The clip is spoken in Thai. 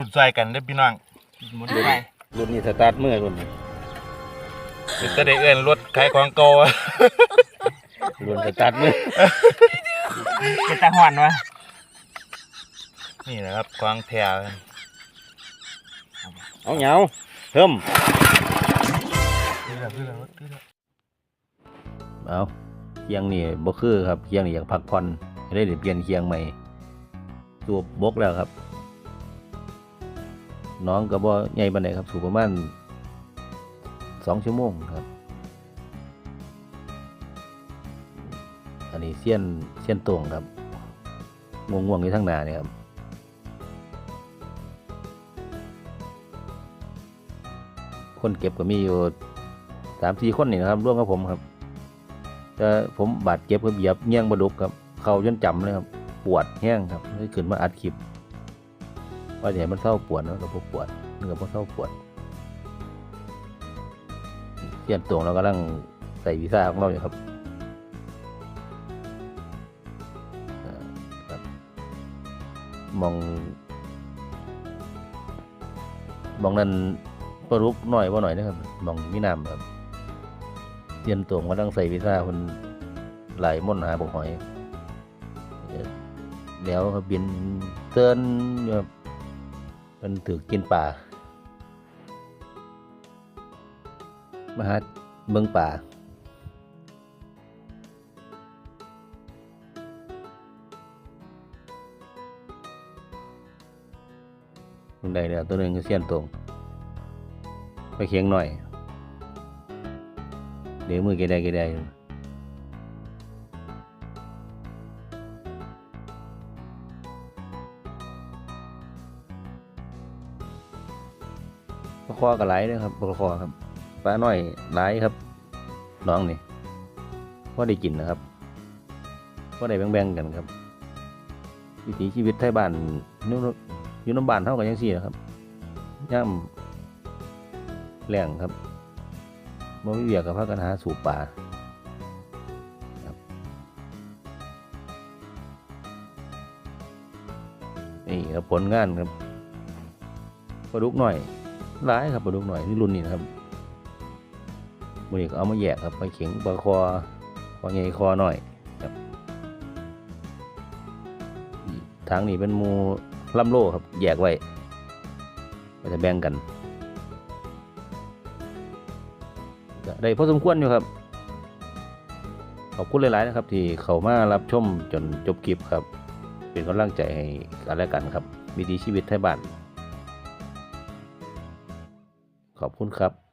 สุดซอยกันเด้อพี่น้องหมุนไปรุ่นนี้สตาร์ทมือรุ่นนี้เป็นตะได้เอื้อนรถขายของเก่าอะรุ่นสตาร์ทมือเป็นตาหอนวะนี่แหละครับควางแพรเอาเหงาเพิ่มนี่แหละนี่แหละนี่แหละเอาเคียงนี่บ่คือครับเคียงนี่อยากพักผ่อนได้เดี๋ยวเปลี่ยนเคียงใหม่สูบบกแล้วครับ น้องก็บ่ใหญ่ปานใดครับสูบประมาณสองชั่วโมงครับ อันนี้เสี้ยนเสี้ยนตรงครับงวงงๆอยู่ทั้งหน้าเนี่ยครับคนเก็บก็มีอยู่สามสี่คนนี่นะครับร่วมกับผมครับแต่ผมบาดเจ็บกับเหยียบเงี้ยงบดุกครับ เขาจนจำเลยครับ ปวดแห้งครับเลยขึ้นมาอัดคลิป ว่าอย่าให้มันเศร้าปวดเนะกับพวกปวดมันกับพวกเศร้าปวดเตรียมตัวเรากำลังใส่วีซ่าของเราอยู่ครับมองมองนั้นประลุกหน่อยว่าหน่อยนะครับมองมีน้ำครับเตรียมตัวกำลังใส่วีซ่าคนไหลม่นหาบกหอย แล้วบินเตือนครับ มันถือกินป่า มาหาเมืองป่าตรงใดเนี่ยตัวหนึ่งก็เสี้ยนตรง ไปเคียงหน่อย เดี๋ยวมือเกได้เกได้ ปลาคอกับไหลด้วยครับปลาคอครับปลาน้อยไหลครับน้องนี่ว่าได้กินนะครับว่าได้แบ่งๆกันครับวิถีชีวิตไทยบ้านนู่นอยู่น้ำบ้านเท่ากันยังสี่นะครับย่ำแหล่งครับบ่มีเวียกกับพากันหาสูบป่าครับนี่ครับผลงานครับปลาดุกหน่อย ร้ายครับปลาดุกหน่อยนี่รุ่นนี้นะครับมือก็เอามาแยกครับไปเข็งปลาคอคอใหญ่คอหน่อยทางนี้เป็นมูลำโลครับ แยกไว้ก็จะแบ่งกันได้พอสมควรอยู่ครับ ขอบคุณหลาย ๆ นะครับ ที่เข้ามารับชมจนจบคลิปครับ เป็นกำลังใจให้กันและกันครับ วิถีชีวิตไทยบ้าน ขอบคุณครับ